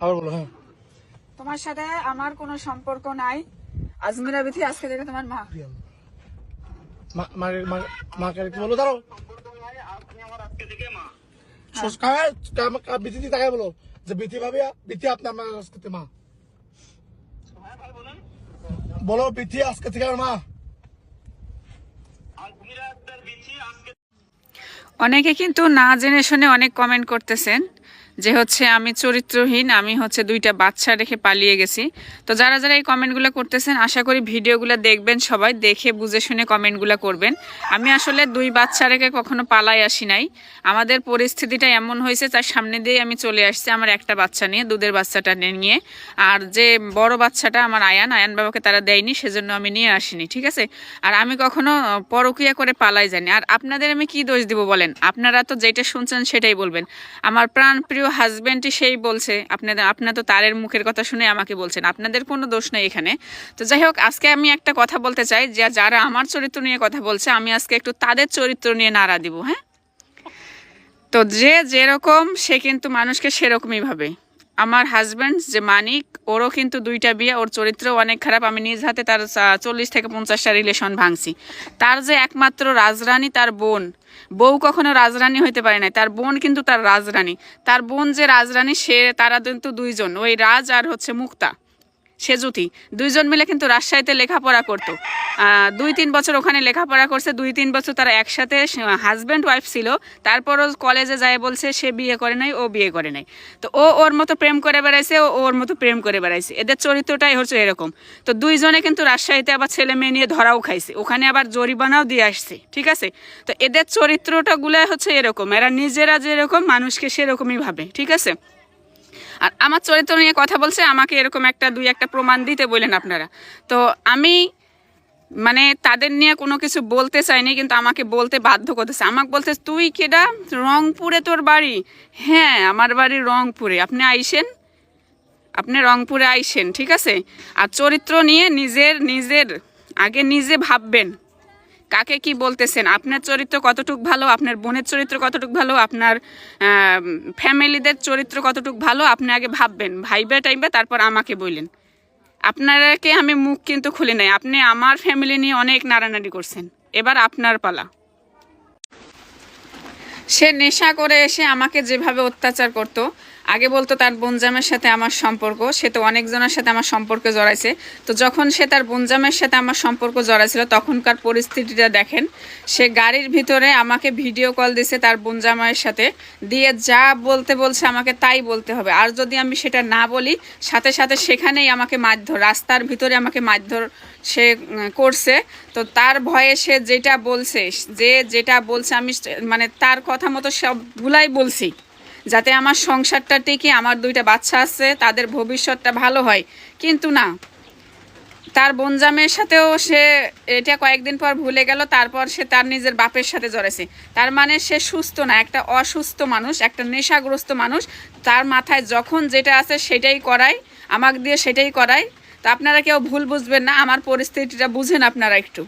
আবার বলো হ্যাঁ। তোমার সাথে আমার কোনো সম্পর্ক নাই। আজমিরা বিথি আজকে থেকে তোমার মা। মাকে একটু বলো দাঁড়াও। কাকা বিথি দিয়ে বলো। যে বিথি ভাবি বিথি আপনি আমার আজকে মা। বলো বিথি আজকে থেকে আমার মা। অনেকে কিন্তু না জেনে শুনে অনেক কমেন্ট করতেছেন। যে হচ্ছে আমি চরিত্রহীন, আমি হচ্ছে দুইটা বাচ্চা রেখে পালিয়ে গেছি। তো যারা যারা এই কমেন্টগুলো করতেছেন, আশা করি ভিডিওগুলো দেখবেন সবাই, দেখে বুঝে শুনে কমেন্টগুলো করবেন। আমি আসলে দুই বাচ্চা রেখে কখনো পালাই আসি নাই। আমাদের পরিস্থিতিটা এমন হয়েছে, তার সামনে দিয়ে আমি চলে আসছি আমার একটা বাচ্চা নিয়ে, দুধের বাচ্চাটা নিয়ে। আর যে বড় বাচ্চাটা আমার আয়ান আয়ান বাবাকে তারা দেয়নি, সেজন্য আমি নিয়ে আসিনি, ঠিক আছে? আর আমি কখনো পরকিয়া করে পালাই জানি আর আপনাদের আমি কি দোষ দিব বলেন? আপনারা তো যেটা শুনছেন সেটাই বলবেন। আমার প্রাণ প্রিয় হাজব্যান্ডই সেই বলছে, আপনাদের, আপনার তো তারের মুখের কথা শুনে আমাকে বলছেন, আপনাদের কোনো দোষ নেই এখানে। তো যাই হোক, আজকে আমি একটা কথা বলতে চাই, যে যারা আমার চরিত্র নিয়ে কথা বলছে, আমি আজকে একটু তাদের চরিত্র নিয়ে নাড়া দিব হ্যাঁ? তো যে যেরকম, সে কিন্তু মানুষকে সেরকমই ভাবে। আমার হাজব্যান্ড যে মানিক, ওরও কিন্তু দুইটা বিয়ে, ওর চরিত্র অনেক খারাপ। আমি নিজ হাতে তার চল্লিশ থেকে পঞ্চাশটা রিলেশন ভাঙছি। তার যে একমাত্র রাজরানী, তার বোন। বউ কখনো রাজরানী হইতে পারে না তার বোন কিন্তু তার রাজরানী। তার বোন যে রাজরানী, সে, তারা কিন্তু দুইজন। ওই রাজ আর হচ্ছে মুক্তা। সেজুতি দুইজন মিলে কিন্তু রাজশাহীতে লেখাপড়া করতো। দুই তিন বছর ওখানে লেখাপড়া করছে, দুই তিন বছর তারা একসাথে হাজব্যান্ড ওয়াইফ ছিল। তারপরও কলেজে যায় বলছে, সে বিয়ে করে নাই, ও বিয়ে করে নাই। তো ও ওর মতো প্রেম করে বেড়াইছে, ও ওর মতো প্রেম করে বেড়াইছে। এদের চরিত্রটাই হচ্ছে এরকম। তো দুইজনে কিন্তু রাজশাহীতে আবার ছেলে মেয়ে নিয়ে ধরাও খাইছে। ওখানে আবার জরিমানাও দিয়ে আসছে, ঠিক আছে? তো এদের চরিত্রটা গুলো হচ্ছে এরকম। এরা নিজেরা যেরকম, মানুষকে সেরকমই ভাবে, ঠিক আছে? আর আমার চরিত্র নিয়ে কথা বলছে, আমাকে এরকম একটা, দুই একটা প্রমাণ দিতে বললেন আপনারা। তো আমি মানে তাদের নিয়ে কোনো কিছু বলতে চাইনি, কিন্তু আমাকে বলতে বাধ্য করতেছে। আমাকে বলতে তুই কেডা রংপুরে তোর বাড়ি? হ্যাঁ আমার বাড়ি রংপুরে। আপনি আইসেন। আপনি রংপুরে আইসেন, ঠিক আছে? আর চরিত্র নিয়ে নিজের নিজের, আগে নিজে ভাববেন। কাকে কি বলতেছেন? আপনার চরিত্র কতটুক ভালো? আপনার বোনের চরিত্র কতটুক ভালো? আপনার ফ্যামিলিদের চরিত্র কতটুক ভালো? আপনি আগে ভাববেন। ভাইবে টাইবে তারপর আমাকে বললেন। আপনারাকে আমি মুখ কিন্তু খুলি নাই। আপনি আমার ফ্যামিলি নিয়ে অনেক নাড়ানাড়ি করছেন। এবার আপনার পালা। সে নেশা করে এসে আমাকে যেভাবে অত্যাচার করত, আগে বলতো তার বনজামের সাথে আমার সম্পর্ক, সে তো অনেকজনের সাথে আমার সম্পর্কে জড়াইছে। তো যখন সে তার বনজামের সাথে আমার সম্পর্ক জড়াইছিল, তখনকার পরিস্থিতিটা দেখেন, সে গাড়ির ভিতরে আমাকে ভিডিও কল দিছে তার বনজামাইয়ের সাথে, দিয়ে যা বলতে বলছে আমাকে তাই বলতে হবে। আর যদি আমি সেটা না বলি, সাথে সাথে সেখানেই আমাকে মারধর, রাস্তার ভিতরে আমাকে মারধর সে করছে। তো তার ভয়ে সে যেটা বলছে যে যেটা বলছে আমি মানে তার কথা মতো সবগুলাই বলছি, যাতে আমার সংসারটা টিকে, আমার দুইটা বাচ্চা আছে, তাদের ভবিষ্যৎটা ভালো হয়। কিন্তু না, তার বনজামের সাথেও সে এটা কয়েকদিন পর ভুলে গেল, তারপর সে তার নিজের বাপের সাথে জড়েছে তার মানে সে সুস্থ না, একটা অসুস্থ মানুষ, একটা নেশাগ্রস্ত মানুষ, তার মাথায় যখন যেটা আছে সেটাই করায়, আমাকে দিয়ে সেটাই করায়। তো আপনারা কেউ ভুল বুঝবেন না, আমার পরিস্থিতিটা বুঝেন আপনারা একটু।